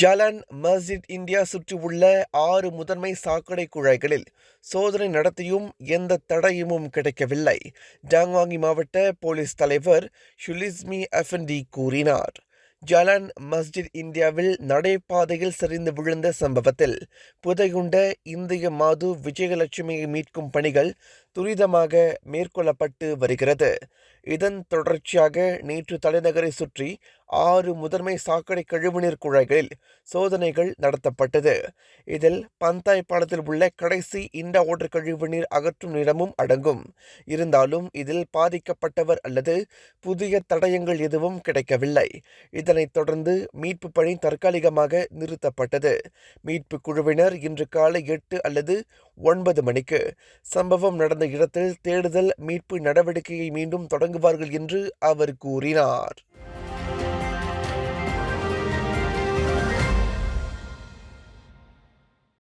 ஜலன் மஸ்ஜித் India சுற்றியுள்ள ஆறு முதன்மை சாக்கடை குழாய்களில் சோதனை நடத்தியும் எந்த தடயமும் கிடைக்கவில்லை. டாங்வாங்கி மாவட்ட போலீஸ் தலைவர் ஷுலிஸ்மி அஃபண்டி கூறினார். ஜலான் மஸ்ஜித் இந்தியாவில் நடைபாதையில் சரிந்து விழுந்த சம்பவத்தில் புதையுண்ட இந்திய மாது விஜயலட்சுமியை மீட்கும் பணிகள் துரிதமாக மேற்கொள்ளப்பட்டு வருகிறது. இதன் தொடர்ச்சியாக நேற்று தலைநகரை சுற்றி ஆறு முதன்மை சாக்கடை கழிவுநீர் குழாய்களில் சோதனைகள் நடத்தப்பட்டது. இதில் பந்தாய் பாலத்தில் உள்ள கடைசி இந்த ஓட்டர் கழிவுநீர் அகற்றும் நிலமும் அடங்கும். இருந்தாலும் இதில் பாதிக்கப்பட்டவர் அல்லது புதிய தடயங்கள் எதுவும் கிடைக்கவில்லை. இதனைத் தொடர்ந்து மீட்பு பணி தற்காலிகமாக நிறுத்தப்பட்டது. மீட்பு குழுவினர் இன்று காலை எட்டு அல்லது ஒன்பது மணிக்கு. சம்பவம் நடந்த இடத்தில் தேடுதல் மீட்பு நடவடிக்கையை மீண்டும் தொடங்குவார்கள் என்று அவர் கூறினார்.